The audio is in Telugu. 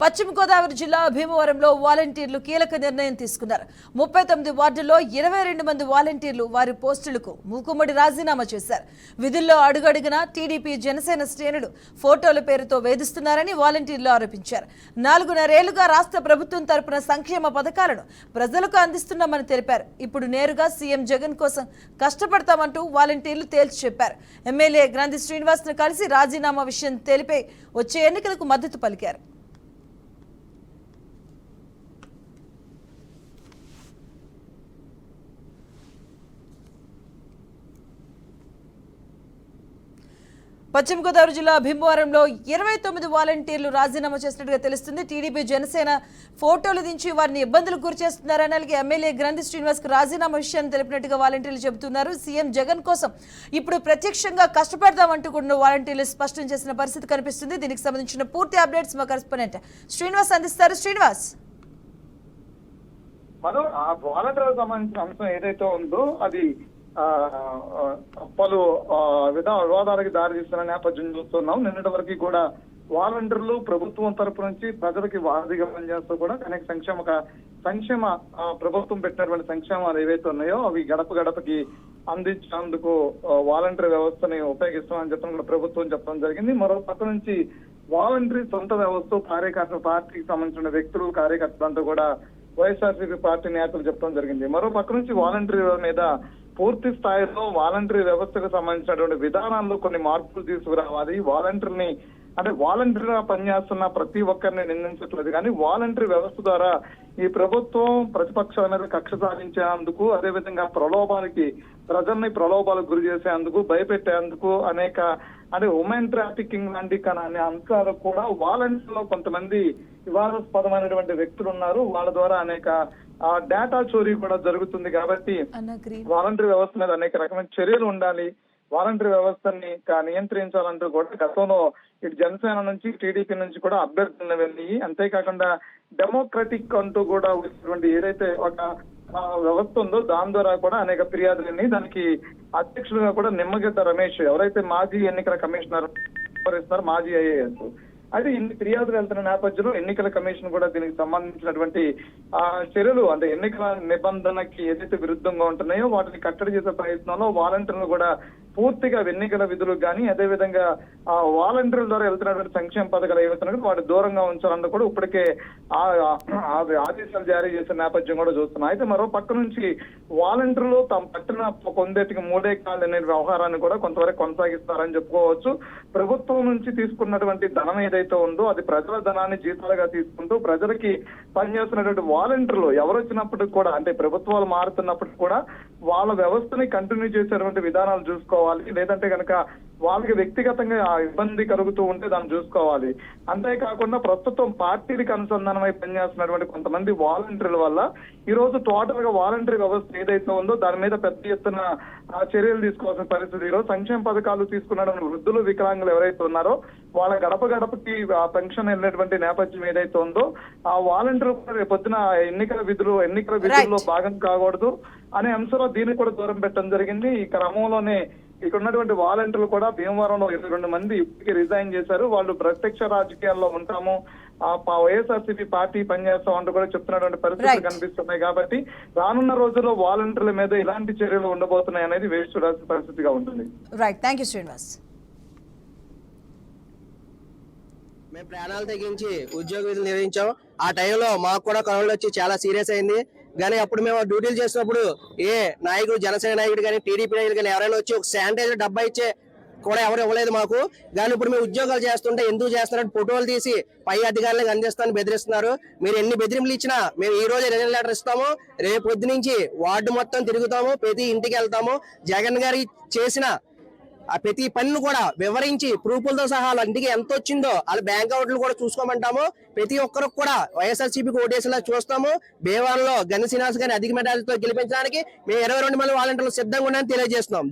పశ్చిమ గోదావరి జిల్లా భీమవరంలో వాలంటీర్లు కీలక నిర్ణయం తీసుకున్నారు. ముప్పై తొమ్మిది వార్డుల్లో ఇరవై రెండు మంది వాలంటీర్లు వారి పోస్టులకు మూకుమ్మడి రాజీనామా చేశారు. విధుల్లో అడుగడుగున టీడీపీ జనసేన శ్రేణులు ఫోటోల పేరుతో వేధిస్తున్నారని వాలంటీర్లు ఆరోపించారు. నాలుగున్నరేళ్ళుగా రాష్ట్ర ప్రభుత్వం తరపున సంక్షేమ పథకాలను ప్రజలకు అందిస్తున్నామని తెలిపారు. ఇప్పుడు నేరుగా సీఎం జగన్ కోసం కష్టపడతామంటూ వాలంటీర్లు తేల్చి చెప్పారు. ఎమ్మెల్యే గ్రంథి శ్రీనివాస్ను కలిసి రాజీనామా విషయం తెలిపే వచ్చే ఎన్నికలకు మద్దతు పలికారు. పశ్చిమ గోదావరి జిల్లా భీమవరంలో ఇరవై తొమ్మిది వాలంటీర్లు రాజీనామా చేసినట్టుగా తెలుస్తుంది. టీడీపీ జనసేన ఫోటోలు దించి వారిని ఇబ్బందులకు గురి చేస్తున్నారని అలాగే ఎమ్మెల్యే గ్రంథి శ్రీనివాస్కు రాజీనామా విషయాన్ని తెలిపినట్టుగా వాలంటీర్లు చెబుతున్నారు. సీఎం జగన్ కోసం ఇప్పుడు ప్రత్యక్షంగా కష్టపడదామంటూ కూడా వాలంటీర్లు స్పష్టం చేసిన పరిస్థితి కనిపిస్తుంది. దీనికి సంబంధించిన పూర్తి అప్డేట్స్ మా కరెస్పాండెంట్ శ్రీనివాస్ అందిస్తారు. శ్రీనివాస్. మనం ఆ వాలంటీర్ సంబంధించిన అంశం ఏదైతే ఉందో అది పలు ఆ, విధా వివాదాలకు దారి తీస్తున్న నేపథ్యం చూస్తున్నాం. నిన్నటి వరకు కూడా వాలంటీర్లు ప్రభుత్వం తరపు నుంచి ప్రజలకి వారధిగా పనిచేస్తూ కూడా అనేక సంక్షేమ సంక్షేమ ప్రభుత్వం పెట్టినటువంటి సంక్షేమాలు ఏవైతే ఉన్నాయో అవి గడప గడపకి అందించేందుకు వాలంటీర్ వ్యవస్థని ఉపయోగిస్తామని చెప్పడం కూడా ప్రభుత్వం చెప్పడం జరిగింది. మరో పక్క నుంచి వాలంటీర్ సొంత వ్యవస్థ కార్యకర్త పార్టీకి సంబంధించిన వ్యక్తులు కార్యకర్తలంతా కూడా వైఎస్ఆర్సీపీ పార్టీ నేతలు చెప్పడం జరిగింది. మరో పక్క నుంచి వాలంటరీ మీద పూర్తి స్థాయిలో వాలంటరీ వ్యవస్థకు సంబంధించినటువంటి విధానాల్లో కొన్ని మార్పులు తీసుకురావాలి. వాలంటీర్ని అంటే వాలంటీర్గా పనిచేస్తున్న ప్రతి ఒక్కరిని నిందించట్లేదు. కానీ వాలంటరీ వ్యవస్థ ద్వారా ఈ ప్రభుత్వం ప్రతిపక్షాల మీద కక్ష సాధించేందుకు అదేవిధంగా ప్రలోభానికి ప్రజల్ని ప్రలోభాలకు గురి చేసేందుకు భయపెట్టేందుకు అనేక అంటే ఉమెన్ ట్రాఫికింగ్ లాంటి కన- అనే అంశాలు కూడా వాలంటీర్లో కొంతమంది వివాదాస్పదమైనటువంటి వ్యక్తులు ఉన్నారు. వాళ్ళ ద్వారా అనేక డేటా చోరీ కూడా జరుగుతుంది కాబట్టి వాలంటరీ వ్యవస్థ మీద అనేక రకమైన చర్యలు ఉండాలి. వాలంటరీ వ్యవస్థని నియంత్రించాలంటూ కూడా గతంలో ఇటు జనసేన నుంచి టీడీపీ నుంచి కూడా అభ్యర్థులను వెళ్ళి అంతేకాకుండా డెమోక్రటిక్ అంటూ కూడా ఏదైతే ఒక వ్యవస్థ ఉందో దాని ద్వారా కూడా అనేక ఫిర్యాదులని దానికి అధ్యక్షుడుగా కూడా నిమ్మగడ్డ రమేష్ ఎవరైతే మాజీ ఎన్నికల కమిషనర్ వ్యవహరిస్తున్నారు మాజీ ఐఏఎస్. అయితే ఇన్ని ఫిర్యాదులు వెళ్తున్న నేపథ్యంలో ఎన్నికల కమిషన్ కూడా దీనికి సంబంధించినటువంటి ఆ చర్యలు అంటే ఎన్నికల నిబంధనకి ఏదైతే విరుద్ధంగా ఉంటున్నాయో వాటిని కట్టడి చేసే ప్రయత్నంలో వాలంటీర్లు కూడా పూర్తిగా ఎన్నికల విధులు కానీ అదే విధంగా ఆ వాలంటీర్ల ద్వారా వెళ్తున్నటువంటి సంక్షేమ పథకాలు ఏవైతున్నాయో వాటి దూరంగా ఉంచాలని కూడా ఇప్పటికే ఆ ఆదేశాలు జారీ చేసిన నేపథ్యం కూడా చూస్తున్నాం. అయితే మరో పక్క నుంచి వాలంటీర్లు తమ పట్టిన కొందేటికి మూడే కాళ్ళు అనే వ్యవహారాన్ని కూడా కొంతవరకు కొనసాగిస్తారని చెప్పుకోవచ్చు. ప్రభుత్వం నుంచి తీసుకున్నటువంటి ధనం ఏదైతే ఉందో అది ప్రజల ధనాన్ని జీతాలుగా తీసుకుంటూ ప్రజలకి పనిచేస్తున్నటువంటి వాలంటీర్లు ఎవరు వచ్చినప్పటికి కూడా అంటే ప్రభుత్వాలు మారుతున్నప్పటికి కూడా వాళ్ళ వ్యవస్థని కంటిన్యూ చేసేటువంటి విధానాలు చూసుకోవాలి లేదంటే కనుక వాళ్ళకి వ్యక్తిగతంగా ఆ ఇబ్బంది కలుగుతూ ఉంటే దాన్ని చూసుకోవాలి. అంతేకాకుండా ప్రస్తుతం పార్టీలకు అనుసంధానమై పనిచేస్తున్నటువంటి కొంతమంది వాలంటీర్ల వల్ల ఈ రోజు టోటల్గా వాలంటీర్ వ్యవస్థ ఏదైతే ఉందో దాని మీద పెద్ద ఎత్తున చర్యలు తీసుకోవాల్సిన పరిస్థితి. ఈ రోజు సంక్షేమ పథకాలు తీసుకున్నటువంటి వృద్ధులు వికలాంగులు ఎవరైతే ఉన్నారో వాళ్ళ గడప గడపకి ఆ పెన్షన్ వెళ్ళినటువంటి నేపథ్యం ఏదైతే ఉందో ఆ వాలంటీర్ కూడా రేపు పొద్దున ఎన్నికల విధులు ఎన్నికల విధుల్లో భాగం కాకూడదు. అనే అంశంలో దీన్ని కూడా దూరం పెట్టడం జరిగింది. ఈ క్రమంలోనే ఇక్కడ ఉన్నటువంటి వాలంటీర్లు కూడా భీమవరంలో ఇరవై రెండు మంది ఇప్పటికే రిజైన్ చేశారు. వాళ్ళు ప్రత్యక్ష రాజకీయాల్లో ఉంటాము. వైఎస్ఆర్సీపీ పార్టీ పనిచేస్తాం అంటూ కూడా చెప్తున్నటువంటి పరిస్థితులు. కనిపిస్తున్నాయి కాబట్టి రానున్న రోజుల్లో వాలంటీర్ల మీద ఇలాంటి చర్యలు ఉండబోతున్నాయి అనేది వేచి చూడాల్సిన పరిస్థితిగా ఉంటుంది. రైట్ థ్యాంక్ యూ శ్రీనివాస్ మేము ప్రాణాలు తెగించి ఉద్యోగ విధులు నిర్వహించాం ఆ టైంలో మాకు కూడా కరోనా వచ్చి చాలా సీరియస్ అయింది. కానీ అప్పుడు మేము డ్యూటీలు చేసినప్పుడు ఏ నాయకుడు జనసేన నాయకుడు కానీ టీడీపీ నాయకుడు కానీ ఎవరైనా వచ్చి ఒక శానిటైజర్ డబ్బా ఇచ్చే కూడా ఎవరు ఇవ్వలేదు మాకు. కానీ ఇప్పుడు మేము ఉద్యోగాలు చేస్తుంటే ఎందుకు చేస్తున్నారంటే ఫోటోలు తీసి పై అధికారులకు అందిస్తాను బెదిరిస్తున్నారు. మీరు ఎన్ని బెదిరింపులు ఇచ్చినా మేము ఈ రోజు రిజైన్ లెటర్ ఇస్తాము. రేపు పొద్దు నుంచి వార్డు మొత్తం తిరుగుతాము. ప్రతి ఇంటికి వెళ్తాము. జగన్ గారి చేసిన ఆ ప్రతి పనిని కూడా వివరించి ప్రూఫ్లతో సహా వాళ్ళ ఇంటికి ఎంత వచ్చిందో వాళ్ళ బ్యాంక్ అకౌంట్లు కూడా చూసుకోమంటాము. ప్రతి ఒక్కరికి కూడా వైఎస్ఆర్సీపీకి ఓటేసేలా చూస్తాము. భీమవరంలో గణ శ్రీనివాస్ గారిని అధిక మెడాలతో గెలిపించడానికి మేము ఇరవై రెండు మంది వాలంటీర్లు సిద్ధంగా ఉన్నాయని తెలియజేస్తున్నాం.